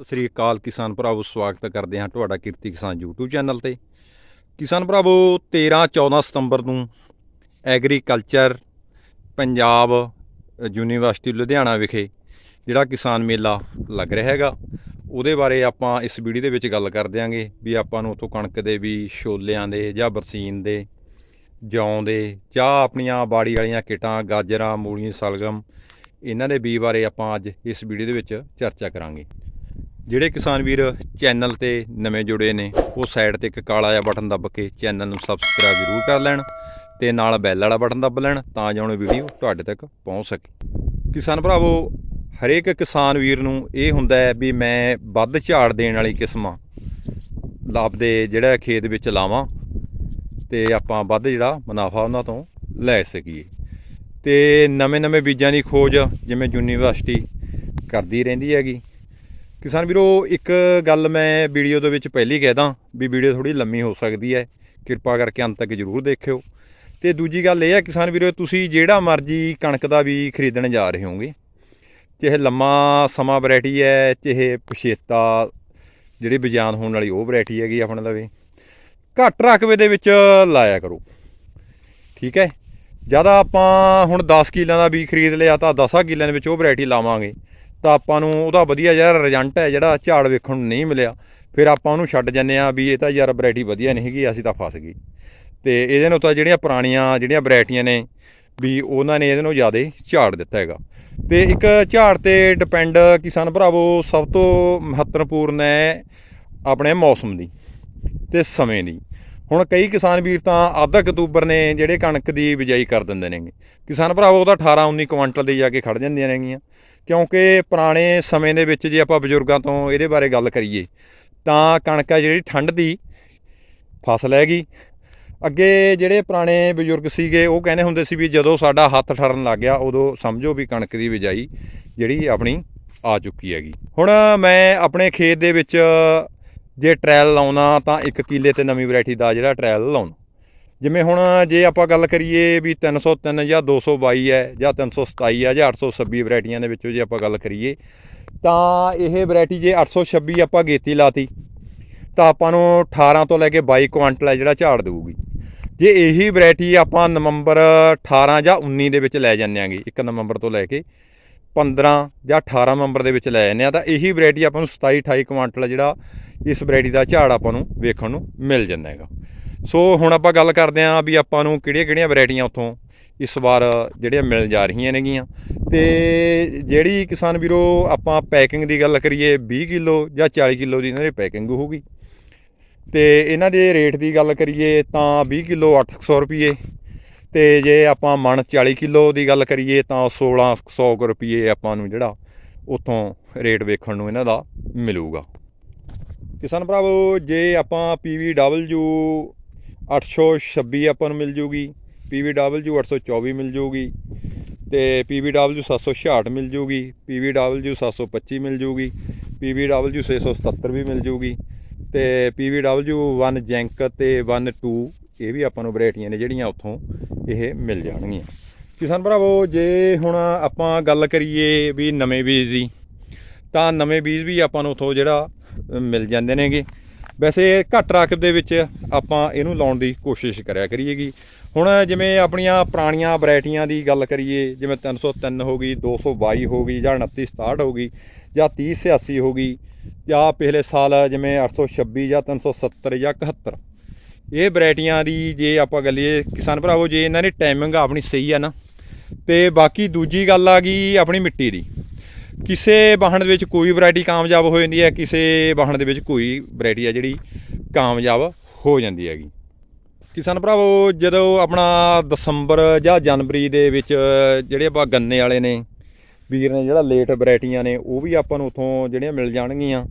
ਸਤਿ ਸ੍ਰੀ ਅਕਾਲ ਕਿਸਾਨ ਭਰਾਵੋ, ਸਵਾਗਤ ਕਰਦੇ ਹਾਂ ਤੁਹਾਡਾ ਕਿਰਤੀ ਕਿਸਾਨ YouTube ਚੈਨਲ ਤੇ। ਕਿਸਾਨ ਭਰਾਵੋ 13 14 ਸਤੰਬਰ ਨੂੰ ਐਗਰੀਕਲਚਰ ਪੰਜਾਬ ਯੂਨੀਵਰਸਿਟੀ ਲੁਧਿਆਣਾ ਵਿਖੇ ਜਿਹੜਾ ਕਿਸਾਨ ਮੇਲਾ ਲੱਗ ਰਿਹਾ ਹੈਗਾ, ਉਹਦੇ ਬਾਰੇ ਆਪਾਂ ਇਸ ਵੀਡੀਓ ਦੇ ਵਿੱਚ ਗੱਲ ਕਰ ਦਿਆਂਗੇ ਵੀ ਆਪਾਂ ਨੂੰ ਉੱਥੋਂ ਕਣਕ ਦੇ ਵੀ ਛੋਲਿਆਂ ਦੇ ਜਾਂ ਬਰਸੀਨ ਦੇ, ਜੌਂ ਦੇ, ਜਾਂ ਆਪਣੀਆਂ ਬਾੜੀ ਵਾਲੀਆਂ ਕਿਟਾਂ, ਗਾਜਰਾਂ, ਮੂਲੀਆਂ, ਸਲਗਮ, ਇਹਨਾਂ ਦੇ ਬੀ ਬਾਰੇ ਆਪਾਂ ਅੱਜ ਇਸ ਵੀਡੀਓ ਦੇ ਵਿੱਚ ਚਰਚਾ ਕਰਾਂਗੇ। ਜਿਹੜੇ ਕਿਸਾਨ ਵੀਰ ਚੈਨਲ ਤੇ ਨਵੇਂ ਜੁੜੇ ਨੇ, ਉਹ ਸਾਈਡ ਤੇ ਇੱਕ ਕਾਲਾ ਜਿਹਾ ਬਟਨ ਦੱਬ ਕੇ ਚੈਨਲ ਨੂੰ ਸਬਸਕ੍ਰਾਈਬ ਜ਼ਰੂਰ ਕਰ ਲੈਣ ਤੇ ਨਾਲ ਬੈਲ ਵਾਲਾ ਬਟਨ ਦੱਬ ਲੈਣ ਤਾਂ ਜੋ ਵੀਡੀਓ ਤੁਹਾਡੇ ਤੱਕ ਪਹੁੰਚ ਸਕੇ। ਕਿਸਾਨ ਭਰਾਵੋ, ਹਰੇਕ ਕਿਸਾਨ ਵੀਰ ਨੂੰ ਇਹ ਹੁੰਦਾ ਹੈ ਵੀ ਮੈਂ ਵੱਧ ਝਾੜ ਦੇਣ ਵਾਲੀ ਕਿਸਮਾਂ ਲੱਭਦੇ ਜਿਹੜਾ ਖੇਤ ਵਿੱਚ ਲਾਵਾਂ ਤੇ ਆਪਾਂ ਵੱਧ ਜਿਹੜਾ ਮੁਨਾਫਾ ਉਹਨਾਂ ਤੋਂ ਲੈ ਸਕੀਏ। ਤੇ ਨਵੇਂ-ਨਵੇਂ ਬੀਜਾਂ ਦੀ ਖੋਜ ਜਿਵੇਂ ਯੂਨੀਵਰਸਿਟੀ ਕਰਦੀ ਰਹਿੰਦੀ ਹੈਗੀ ਕਿਸਾਨ ਵੀਰੋ, ਇੱਕ ਗੱਲ ਮੈਂ ਵੀਡੀਓ ਦੇ ਵਿੱਚ ਪਹਿਲੀ ਕਹਿਦਾ ਵੀ ਵੀਡੀਓ ਥੋੜੀ ਲੰਮੀ ਹੋ ਸਕਦੀ ਹੈ। ਕਿਰਪਾ ਕਰਕੇ ਅੰਤ ਤੱਕ ਜ਼ਰੂਰ ਦੇਖਿਓ। ਤੇ ਦੂਜੀ ਗੱਲ ਇਹ ਹੈ ਕਿਸਾਨ ਵੀਰੋ, ਤੁਸੀਂ ਜਿਹੜਾ ਮਰਜ਼ੀ ਕਣਕ ਦਾ ਵੀ ਖਰੀਦਣ ਜਾ ਰਹੇ ਹੋਗੇ ਚਾਹੇ ਲੰਮਾ ਸਮਾਂ ਵੈਰਾਈਟੀ ਹੈ, ਚਾਹੇ ਪਛੇਤਾ, ਜਿਹੜੀ ਬਿਜਾਨ ਹੋਣ ਵਾਲੀ ਉਹ ਵੈਰਾਈਟੀ ਹੈਗੀ ਆਪਣੇ ਲਵੇ। ਘੱਟ ਰਕਬੇ ਦੇ ਵਿੱਚ ਲਾਇਆ ਕਰੋ। ਠੀਕ ਹੈ? ਜ਼ਿਆਦਾ ਆਪਾਂ ਹੁਣ 10 ਕਿੱਲਿਆਂ ਦਾ ਵੀ ਖਰੀਦ ਲਿਆ ਤਾਂ 10 ਕਿੱਲਿਆਂ ਦੇ ਵਿੱਚ ਉਹ ਵੈਰਾਈਟੀ ਲਾਵਾਂਗੇ। ਤਾਂ ਆਪਾਂ ਨੂੰ ਉਹਦਾ ਵਧੀਆ ਜਿਹੜਾ ਰਿਜ਼ਲਟ ਹੈ ਜਿਹੜਾ ਝਾੜ ਵੇਖਣ ਨੂੰ ਨਹੀਂ ਮਿਲਿਆ। ਫਿਰ ਆਪਾਂ ਉਹਨੂੰ ਛੱਡ ਜੰਨੇ ਆ ਵੀ ਇਹ ਤਾਂ ਯਾਰ ਵੈਰਾਈਟੀ ਵਧੀਆ ਨਹੀਂ ਹੈਗੀ, ਅਸੀਂ ਤਾਂ ਫਸ ਗਏ। ਤੇ ਇਹਦੇ ਨੂੰ ਤਾਂ ਜਿਹੜੀਆਂ ਪੁਰਾਣੀਆਂ ਜਿਹੜੀਆਂ ਵੈਰਾਈਟੀਆਂ ਨੇ ਵੀ ਉਹਨਾਂ ਨੇ ਇਹਦੇ ਨੂੰ ਜ਼ਿਆਦਾ ਝਾੜ ਦਿੱਤਾ ਹੈਗਾ। ਤੇ ਇੱਕ ਝਾੜ ਤੇ ਡਿਪੈਂਡ ਕਿਸਾਨ ਭਰਾਵੋ, ਸਭ ਤੋਂ ਮਹੱਤਵਪੂਰਨ ਹੈ ਆਪਣੇ ਮੌਸਮ ਦੀ ਤੇ ਸਮੇਂ ਦੀ। ਹੁਣ ਕਈ ਕਿਸਾਨ ਵੀਰ ਤਾਂ ਅੱਧ ਅਕਤੂਬਰ ਨੇ, ਜਿਹੜੇ ਕਣਕ ਦੀ ਬਿਜਾਈ ਕਰ ਦਿੰਦੇ ਨੇਗੇ। ਕਿਸਾਨ ਭਰਾਵੋ ਉਹਦਾ 18 19 ਕੁਇੰਟਲ ਦੇ ਜਾ ਕੇ ਖੜ ਜਾਂਦੀਆਂ ਨੇਗੀਆਂ। ਕਿਉਂਕਿ ਪੁਰਾਣੇ ਸਮੇਂ ਦੇ ਵਿੱਚ ਜੇ ਆਪਾਂ ਬਜ਼ੁਰਗਾਂ ਤੋਂ ਇਹਦੇ ਬਾਰੇ ਗੱਲ ਕਰੀਏ, ਤਾਂ ਕਣਕ ਹੈ ਜਿਹੜੀ ਠੰਡ ਦੀ ਫਸਲ ਹੈਗੀ। ਅੱਗੇ ਜਿਹੜੇ ਪੁਰਾਣੇ ਬਜ਼ੁਰਗ ਸੀਗੇ, ਉਹ ਕਹਿੰਦੇ ਹੁੰਦੇ ਸੀ ਵੀ ਜਦੋਂ ਸਾਡਾ ਹੱਥ ਠਰਨ ਲੱਗ ਗਿਆ, ਉਦੋਂ ਸਮਝੋ ਵੀ ਕਣਕ ਦੀ ਬਿਜਾਈ ਜਿਹੜੀ ਆਪਣੀ ਆ ਚੁੱਕੀ ਹੈਗੀ। ਹੁਣ ਮੈਂ ਆਪਣੇ ਖੇਤ ਦੇ ਵਿੱਚ ਜੇ ਟ੍ਰਾਇਲ ਲਾਉਣਾ ਤਾਂ 1 ਕਿਲੇ ਤੇ ਨਵੀਂ ਵੈਰਾਈਟੀ ਦਾ ਜਿਹੜਾ ਟ੍ਰਾਇਲ ਲਾਉਣਾ। ਜਿਵੇਂ ਹੁਣ ਜੇ ਆਪਾਂ ਗੱਲ ਕਰੀਏ ਵੀ 303 ਜਾਂ 222 ਹੈ ਜਾਂ 327 ਹੈ ਜਾਂ 826 ਵੈਰਾਈਟੀਆਂ ਦੇ ਵਿੱਚੋਂ ਜੇ ਆਪਾਂ ਗੱਲ ਕਰੀਏ, ਤਾਂ ਇਹ ਵੈਰਾਈਟੀ ਜੇ 826 ਆਪਾਂ ਗੇਤੀ ਲਾਤੀ, ਤਾਂ ਆਪਾਂ ਨੂੰ 18 ਤੋਂ ਲੈ ਕੇ 22 ਕੁਆਂਟਲ ਹੈ ਜਿਹੜਾ ਝਾੜ ਦੇਊਗੀ। ਜੇ ਇਹੀ ਵੈਰਾਈਟੀ ਆਪਾਂ ਨਵੰਬਰ 18 ਜਾਂ 19 ਦੇ ਵਿੱਚ ਲੈ ਜਾਂਦੇ ਆਂਗੇ 1 ਨਵੰਬਰ ਤੋਂ ਲੈ ਕੇ 15 ਜਾਂ 18 ਨਵੰਬਰ ਦੇ ਵਿੱਚ ਲੈ ਜਾਂਦੇ ਆ ਤਾਂ ਇਹੀ ਵੈਰਾਈਟੀ ਆਪਾਂ ਨੂੰ 27 28 ਕੁਆਂਟਲ ਜਿਹੜਾ ਇਸ ਵੈਰਾਈਟੀ ਦਾ ਝਾੜ ਆਪਾਂ ਨੂੰ ਵੇਖਣ ਨੂੰ ਮਿਲ ਜਾਂਦਾ ਹੈਗਾ। ਸੋ ਹੁਣ ਆਪਾਂ ਗੱਲ ਕਰਦੇ ਆਂ ਵੀ ਆਪਾਂ ਨੂੰ ਕਿਹੜੀਆਂ ਕਿਹੜੀਆਂ ਵੈਰਾਈਟੀਆਂ ਉੱਥੋਂ ਇਸ ਵਾਰ ਜਿਹੜੀਆਂ ਮਿਲ ਜਾ ਰਹੀਆਂ ਨੇਗੀਆਂ। ਤੇ ਜਿਹੜੀ ਕਿਸਾਨ ਵੀਰੋ ਆਪਾਂ ਪੈਕਿੰਗ ਦੀ ਗੱਲ ਕਰੀਏ 20 ਕਿਲੋ ਜਾਂ 40 ਕਿਲੋ ਦੀ, ਇਹਨਾਂ ਦੀ ਪੈਕਿੰਗ ਹੋਊਗੀ। ਤੇ ਇਹਨਾਂ ਦੇ ਰੇਟ ਦੀ ਗੱਲ ਕਰੀਏ ਤਾਂ 20 ਕਿਲੋ 800 ਰੁਪਏ ਤੇ ਜੇ ਆਪਾਂ ਮਣ 40 ਕਿਲੋ ਦੀ ਗੱਲ ਕਰੀਏ ਤਾਂ 1600 ਰੁਪਏ ਆਪਾਂ ਨੂੰ ਜਿਹੜਾ ਉੱਥੋਂ ਰੇਟ ਵੇਖਣ ਨੂੰ ਇਹਨਾਂ ਦਾ ਮਿਲੂਗਾ। ਕਿਸਾਨ ਭਰਾਵੋ, ਜੇ ਆਪਾਂ PVW 826 ਆਪਾਂ ਨੂੰ ਮਿਲ ਜੂਗੀ PVW 824 ਮਿਲ ਜੂਗੀ ਤੇ PVW 766 ਮਿਲ ਜੂਗੀ PVW 725 ਮਿਲ ਜੂਗੀ PVW 677 ਵੀ ਮਿਲ ਜੂਗੀ ਤੇ PVW 1 ਜੈਂਕ ਤੇ 1 2 ਇਹ ਵੀ ਆਪਾਂ ਨੂੰ ਵੈਰਾਈਟੀਆਂ ਨੇ ਜਿਹੜੀਆਂ ਉੱਥੋਂ ਇਹ ਮਿਲ ਜਾਣਗੀਆਂ। ਕਿਸਾਨ ਭਰਾਵੋ, ਜੇ ਹੁਣ ਆਪਾਂ ਗੱਲ ਕਰੀਏ ਵੀ ਨਵੇਂ ਬੀਜ ਦੀ, ਤਾਂ ਨਵੇਂ ਬੀਜ ਵੀ ਆਪਾਂ ਨੂੰ ਉੱਥੋਂ ਜਿਹੜਾ ਮਿਲ ਜਾਂਦੇ ਨੇਗੇ। ਵੈਸੇ ਘੱਟ ਰਕਬ ਦੇ ਵਿੱਚ ਆਪਾਂ ਇਹਨੂੰ ਲਾਉਣ ਦੀ ਕੋਸ਼ਿਸ਼ ਕਰਿਆ ਕਰੀਏਗੀ। ਹੁਣ ਜਿਵੇਂ ਆਪਣੀਆਂ ਪੁਰਾਣੀਆਂ ਵੈਰਾਈਟੀਆਂ ਦੀ ਗੱਲ ਕਰੀਏ, ਜਿਵੇਂ 303 ਹੋ ਗਈ 222 ਹੋ ਗਈ, ਜਾਂ 2967 ਹੋ ਗਈ, ਜਾਂ 3086 ਹੋ ਗਈ, ਜਾਂ ਪਿਛਲੇ ਸਾਲ ਜਿਵੇਂ 826 ਜਾਂ 370 ਜਾਂ 71 ਇਹ ਵੈਰਾਈਟੀਆਂ ਦੀ ਜੇ ਆਪਾਂ ਗੱਲੀਏ ਕਿਸਾਨ ਭਰਾਵੋ, ਜੇ ਇਹਨਾਂ ਦੀ ਟਾਈਮਿੰਗ ਆਪਣੀ ਸਹੀ ਆ ਨਾ, ਤੇ ਬਾਕੀ ਦੂਜੀ ਗੱਲ ਆ ਗਈ ਆਪਣੀ ਮਿੱਟੀ ਦੀ। ਕਿਸੇ ਵਾਹਣ ਦੇ ਵਿੱਚ ਕੋਈ ਵੈਰਾਈਟੀ ਕਾਮਯਾਬ ਹੋ ਜਾਂਦੀ ਹੈ ਕਿਸੇ ਵਾਹਣ ਦੇ ਵਿੱਚ ਕੋਈ ਵੈਰਾਈਟੀ ਆ ਜਿਹੜੀ ਕਾਮਯਾਬ ਹੋ ਜਾਂਦੀ ਹੈਗੀ। ਕਿਸਾਨ ਭਰਾਵੋ ਜਦੋਂ ਆਪਣਾ ਦਸੰਬਰ ਜਾਂ ਜਨਵਰੀ ਦੇ ਵਿੱਚ ਜਿਹੜੇ ਆਪਾਂ ਗੰਨੇ ਵਾਲੇ ਨੇ ਵੀਰ ਨੇ ਜਿਹੜਾ ਲੇਟ ਵੈਰਾਈਟੀਆਂ ਨੇ ਉਹ ਵੀ ਆਪਾਂ ਨੂੰ ਉਥੋਂ ਜਿਹੜੀਆਂ ਮਿਲ ਜਾਣਗੀਆਂ।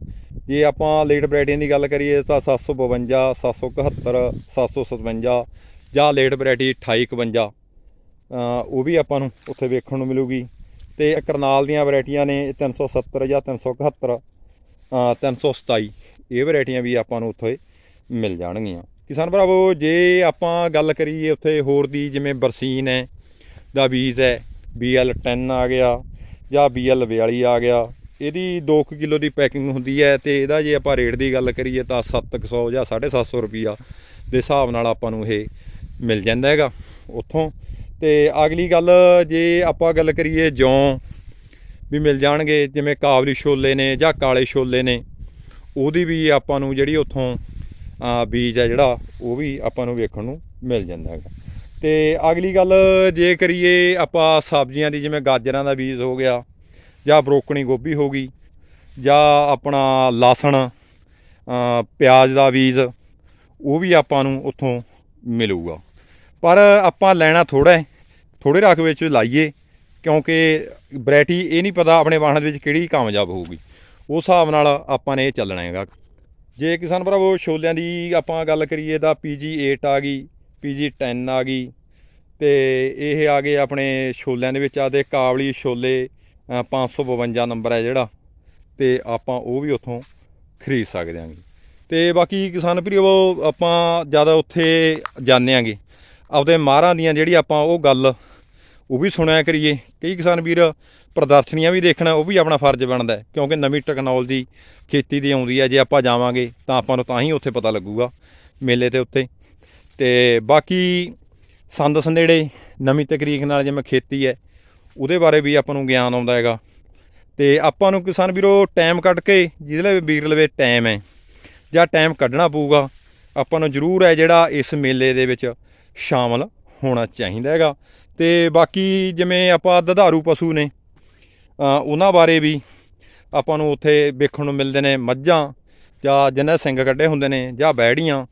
ਜੇ ਆਪਾਂ ਲੇਟ ਵੈਰਾਈਟੀਆਂ ਦੀ ਗੱਲ ਕਰੀਏ ਤਾਂ 752 771 757 ਜਾਂ ਲੇਟ ਵੈਰਾਈਟੀ 2851 ਅ, ਉਹ ਵੀ ਆਪਾਂ ਨੂੰ ਉੱਥੇ ਵੇਖਣ ਨੂੰ ਮਿਲੂਗੀ। ਤੇ ਕਰਨਾਲ ਦੀਆਂ ਵੈਰਾਈਟੀਆਂ ਨੇ 370 ਜਾਂ 371 ਅ, 327 ਇਹ ਵੈਰਾਈਟੀਆਂ ਵੀ ਆਪਾਂ ਨੂੰ ਉੱਥੇ ਮਿਲ ਜਾਣਗੀਆਂ। ਕਿਸਾਨ ਭਰਾਵੋ ਜੇ ਆਪਾਂ ਗੱਲ ਕਰੀਏ ਉੱਥੇ ਹੋਰ ਦੀ ਜਿਵੇਂ ਬਰਸੀਨ ਹੈ ਦਾ ਬੀਜ ਹੈ BL10 ਆ ਗਿਆ ਜਾਂ BL42 ਆ ਗਿਆ ਇਹਦੀ 2 ਕਿਲੋ ਦੀ ਪੈਕਿੰਗ ਹੁੰਦੀ ਹੈ ਤੇ ਇਹਦਾ ਜੇ ਆਪਾਂ ਰੇਟ ਦੀ ਗੱਲ ਕਰੀਏ ਤਾਂ 700 ਜਾਂ 750 ਰੁਪਈਆ ਦੇ ਹਿਸਾਬ ਨਾਲ ਆਪਾਂ ਨੂੰ ਇਹ ਮਿਲ ਜਾਂਦਾ ਹੈਗਾ। ਉੱਥੋਂ ਤੇ ਅਗਲੀ ਗੱਲ ਜੇ ਆਪਾਂ ਗੱਲ ਕਰੀਏ ਜੌਂ ਵੀ ਮਿਲ ਜਾਣਗੇ ਜਿਵੇਂ ਕਾਬਲੀ ਛੋਲੇ ਨੇ ਜਾਂ ਕਾਲੇ ਛੋਲੇ ਨੇ, ਉਹਦੀ ਵੀ ਆਪਾਂ ਨੂੰ ਜਿਹੜੀ ਉੱਥੋਂ ਬੀਜ ਆ ਜਿਹੜਾ, ਉਹ ਵੀ ਆਪਾਂ ਨੂੰ ਵੇਖਣ ਨੂੰ ਮਿਲ ਜਾਂਦਾ ਹੈਗਾ। ਤੇ ਅਗਲੀ ਗੱਲ ਜੇ ਕਰੀਏ ਆਪਾਂ ਸਬਜ਼ੀਆਂ ਦੀ, ਜਿਵੇਂ ਗਾਜਰਾਂ ਦਾ ਬੀਜ ਹੋ ਗਿਆ, ਜਾਂ ਬਰੋਕਣੀ ਗੋਭੀ ਹੋ ਗਈ, ਜਾਂ ਆਪਣਾ ਲਸਣ ਪਿਆਜ਼ ਦਾ ਬੀਜ, ਉਹ ਵੀ ਆਪਾਂ ਨੂੰ ਉੱਥੋਂ ਮਿਲੂਗਾ। ਪਰ ਆਪਾਂ ਲੈਣਾ ਥੋੜਾ ਹੈ ਥੋੜੇ ਰੱਖ ਵਿੱਚ ਲਾਈਏ ਕਿਉਂਕਿ ਵੈਰਾਈਟੀ ਇਹ ਨਹੀਂ ਪਤਾ ਆਪਣੇ ਵਾਹਨ ਦੇ ਵਿੱਚ ਕਿਹੜੀ ਕਾਮਯਾਬ ਹੋਊਗੀ। ਉਸ ਹਿਸਾਬ ਨਾਲ ਆਪਾਂ ਨੇ ਇਹ ਚੱਲਣਾ ਹੈਗਾ। ਜੇ ਕਿਸਾਨ ਭਰਾਵੋ ਛੋਲਿਆਂ ਦੀ ਆਪਾਂ ਗੱਲ ਕਰੀਏ ਤਾਂ PG8 ਆ ਗਈ PG10 ਆ ਗਈ ਤੇ ਇਹ ਆ ਗਏ ਆਪਣੇ ਛੋਲਿਆਂ ਦੇ ਵਿੱਚ ਆ ਤੇ ਕਾਬਲੀ ਛੋਲੇ ਅ, 552 ਨੰਬਰ ਹੈ ਜਿਹੜਾ ਤੇ ਆਪਾਂ ਉਹ ਵੀ ਉੱਥੋਂ ਖਰੀਦ ਸਕਦੇ ਆਂਗੇ ਤੇ ਬਾਕੀ ਕਿਸਾਨ ਭਰਾਵੋ ਆਪਾਂ ਜ਼ਿਆਦਾ ਉੱਥੇ ਜਾਂਦੇ ਆਂਗੇ ਆਪਦੇ ਮਾਹਰਾਂ ਦੀਆਂ ਜਿਹੜੀ ਆਪਾਂ ਉਹ ਗੱਲ, ਉਹ ਵੀ ਸੁਣਿਆ ਕਰੀਏ। ਕਈ ਕਿਸਾਨ ਵੀਰ ਪ੍ਰਦਰਸ਼ਨੀਆਂ ਵੀ ਦੇਖਣਾ, ਉਹ ਵੀ ਆਪਣਾ ਫਰਜ਼ ਬਣਦਾ ਕਿਉਂਕਿ ਨਵੀਂ ਟੈਕਨੋਲੋਜੀ ਖੇਤੀ ਦੀ ਆਉਂਦੀ ਹੈ, ਜੇ ਆਪਾਂ ਜਾਵਾਂਗੇ ਤਾਂ ਆਪਾਂ ਨੂੰ ਤਾਂ ਹੀ ਉੱਥੇ ਪਤਾ ਲੱਗੂਗਾ, ਮੇਲੇ ਦੇ ਉੱਤੇ। ਤੇ ਬਾਕੀ ਸੰਦ ਸੰਦੇੜੇ, ਨਵੀਂ ਤਕਨੀਕ ਨਾਲ ਜਿਵੇਂ ਖੇਤੀ ਹੈ, ਉਹਦੇ ਬਾਰੇ ਵੀ ਆਪਾਂ ਨੂੰ ਗਿਆਨ ਆਉਂਦਾ ਹੈਗਾ। ਤੇ ਆਪਾਂ ਨੂੰ ਕਿਸਾਨ ਵੀਰੋ ਟਾਈਮ ਕੱਢ ਕੇ ਜਿਹਦੇ ਲਈ ਵੀਰ ਲਵੇ ਟਾਈਮ ਹੈ, ਜਾਂ ਟਾਈਮ ਕੱਢਣਾ ਪਊਗਾ, ਆਪਾਂ ਨੂੰ ਜ਼ਰੂਰ ਹੈ ਜਿਹੜਾ ਇਸ ਮੇਲੇ ਦੇ ਵਿੱਚ ਸ਼ਾਮਲ ਹੋਣਾ ਚਾਹੀਦਾ ਹੈਗਾ। ਤੇ ਬਾਕੀ ਜਿਵੇਂ ਆਪਾਂ ਦੁਧਾਰੂ ਪਸ਼ੂ ਨੇ ਉਹਨਾਂ ਬਾਰੇ ਵੀ ਆਪਾਂ ਨੂੰ ਉੱਥੇ ਵੇਖਣ ਨੂੰ ਮਿਲਦੇ ਨੇ ਮੱਝਾਂ ਜਾਂ ਜਿਨ੍ਹਾਂ ਸਿੰਘ ਕੱਢੇ ਹੁੰਦੇ ਨੇ ਜਾਂ ਬੈੜੀਆਂ।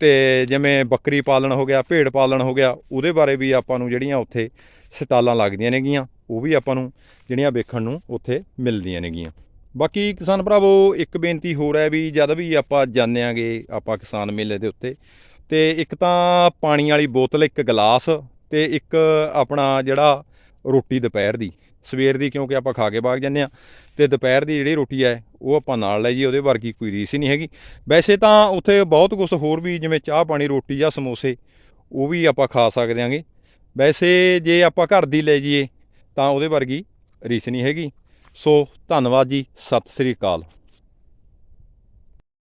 ਤੇ ਜਿਵੇਂ ਬੱਕਰੀ ਪਾਲਣ ਹੋ ਗਿਆ, ਭੇਡ ਪਾਲਣ ਹੋ ਗਿਆ, ਉਹਦੇ ਬਾਰੇ ਵੀ ਆਪਾਂ ਨੂੰ ਜਿਹੜੀਆਂ ਉੱਥੇ ਸਟਾਲਾਂ ਲੱਗਦੀਆਂ ਨੇਗੀਆਂ, ਉਹ ਵੀ ਆਪਾਂ ਨੂੰ ਜਿਹੜੀਆਂ ਵੇਖਣ ਨੂੰ ਉੱਥੇ ਮਿਲਦੀਆਂ ਨੇਗੀਆਂ। ਬਾਕੀ ਕਿਸਾਨ ਭਰਾਵੋ, ਇੱਕ ਬੇਨਤੀ ਹੋਰ ਹੈ ਵੀ ਜਦ ਵੀ ਆਪਾਂ ਜਾਂਦੇ ਆਂਗੇ ਆਪਾਂ ਕਿਸਾਨ ਮੇਲੇ ਦੇ ਉੱਤੇ ਤੇ ਇੱਕ ਤਾਂ ਪਾਣੀ ਵਾਲੀ ਬੋਤਲ, ਇੱਕ ਗਲਾਸ ਤੇ ਇੱਕ ਆਪਣਾ ਜਿਹੜਾ ਰੋਟੀ ਦੁਪਹਿਰ ਦੀ। ਸਵੇਰ ਦੀ ਕਿਉਂਕਿ ਆਪਾਂ ਖਾ ਕੇ ਬਾਗ ਜਾਂਦੇ ਆ ਤੇ ਦੁਪਹਿਰ ਦੀ ਜਿਹੜੀ ਰੋਟੀ ਹੈ, ਉਹ ਆਪਾਂ ਨਾਲ ਲੈ ਜੀ ਉਹਦੇ ਵਰਗੀ ਕੋਈ ਰੀਸ ਹੀ ਨਹੀਂ ਹੈਗੀ। ਵੈਸੇ ਤਾਂ ਉੱਥੇ ਬਹੁਤ ਕੁਝ ਹੋਰ ਵੀ, ਜਿਵੇਂ ਚਾਹ ਪਾਣੀ, ਰੋਟੀ ਜਾਂ ਸਮੋਸੇ, ਉਹ ਵੀ ਆਪਾਂ ਖਾ ਸਕਦੇ ਆਂਗੇ ਵੈਸੇ ਜੇ ਆਪਾਂ ਘਰ ਦੀ ਲੈ ਜਾਈਏ, ਤਾਂ ਉਹਦੇ ਵਰਗੀ ਰੀਸ ਨਹੀਂ ਹੈਗੀ। ਸੋ ਧੰਨਵਾਦ ਜੀ, ਸਤਿ ਸ੍ਰੀ ਅਕਾਲ।